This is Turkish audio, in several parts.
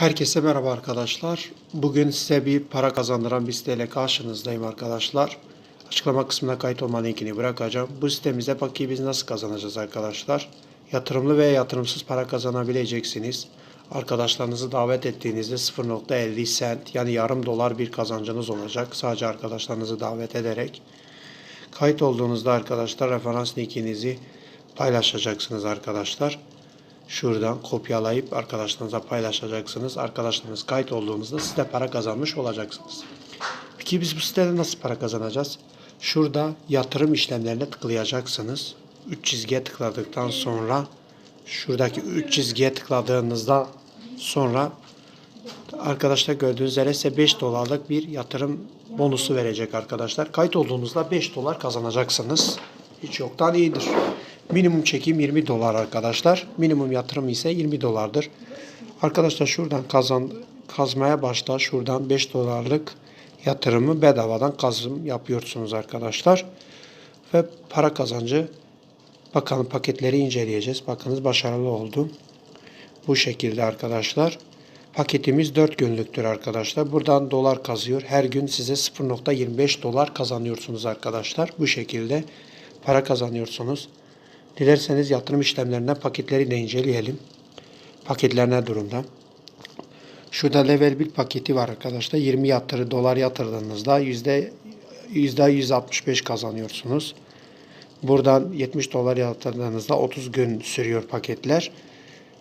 Herkese merhaba arkadaşlar. Bugün size bir para kazandıran bir siteyle karşınızdayım arkadaşlar. Açıklama kısmına kayıt olma linkini bırakacağım. Bu sitemizde paki biz nasıl kazanacağız arkadaşlar? Yatırımlı veya yatırımsız para kazanabileceksiniz. Arkadaşlarınızı davet ettiğinizde 0.50 cent yani yarım dolar bir kazancınız olacak. Sadece arkadaşlarınızı davet ederek. Kayıt olduğunuzda arkadaşlar referans linkinizi paylaşacaksınız arkadaşlar. Şuradan kopyalayıp arkadaşlarınıza paylaşacaksınız. Arkadaşlarınız kayıt olduğunuzda siz para kazanmış olacaksınız. Peki biz bu sitede nasıl para kazanacağız? Şurada yatırım işlemlerine tıklayacaksınız. 3 çizgiye tıkladıktan sonra şuradaki 3 çizgiye tıkladığınızda sonra arkadaşlar gördüğünüz üzere size 5 dolarlık bir yatırım bonusu verecek arkadaşlar. Kayıt olduğunuzda 5 dolar kazanacaksınız. Hiç yoktan iyidir. Minimum çekim 20 dolar arkadaşlar. Minimum yatırım ise 20 dolardır. Arkadaşlar şuradan kazan kazmaya başla. Şuradan 5 dolarlık yatırımı bedavadan kazım yapıyorsunuz arkadaşlar. Ve para kazancı bakalım paketleri inceleyeceğiz. Bakınız başarılı oldu. Bu şekilde arkadaşlar. Paketimiz 4 günlüktür arkadaşlar. Buradan dolar kazıyor. Her gün size 0.25 dolar kazanıyorsunuz arkadaşlar. Bu şekilde para kazanıyorsunuz. Dilerseniz yatırım işlemlerine paketleri de inceleyelim. Paketler ne durumda? Şurada level 1 paketi var arkadaşlar. 20 yatırı dolar yatırdığınızda yüzde yüzde 165 kazanıyorsunuz. Buradan 70 dolar yatırdığınızda 30 gün sürüyor paketler.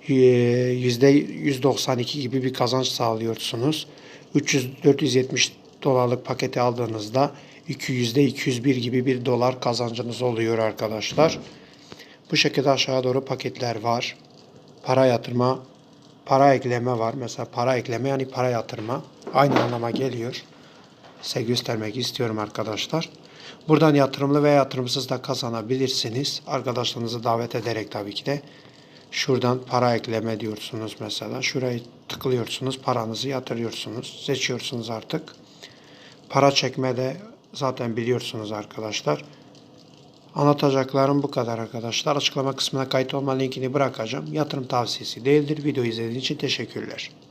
Ee, Yüzde 192 gibi bir kazanç sağlıyorsunuz. 300 470 dolarlık paketi aldığınızda 2 yüzde 201 gibi bir dolar kazancınız oluyor arkadaşlar. Bu şekilde aşağı doğru paketler var. Para yatırma, para ekleme var. Mesela para ekleme yani para yatırma. Aynı anlama geliyor. Size göstermek istiyorum arkadaşlar. Buradan yatırımlı veya yatırımsız da kazanabilirsiniz. Arkadaşlarınızı davet ederek tabii ki de. Şuradan para ekleme diyorsunuz mesela. Şurayı tıklıyorsunuz, paranızı yatırıyorsunuz. Seçiyorsunuz artık. Para çekme de zaten biliyorsunuz arkadaşlar. Anlatacaklarım bu kadar arkadaşlar. Açıklama kısmına kayıt olma linkini bırakacağım. Yatırım tavsiyesi değildir. Video izlediğiniz için teşekkürler.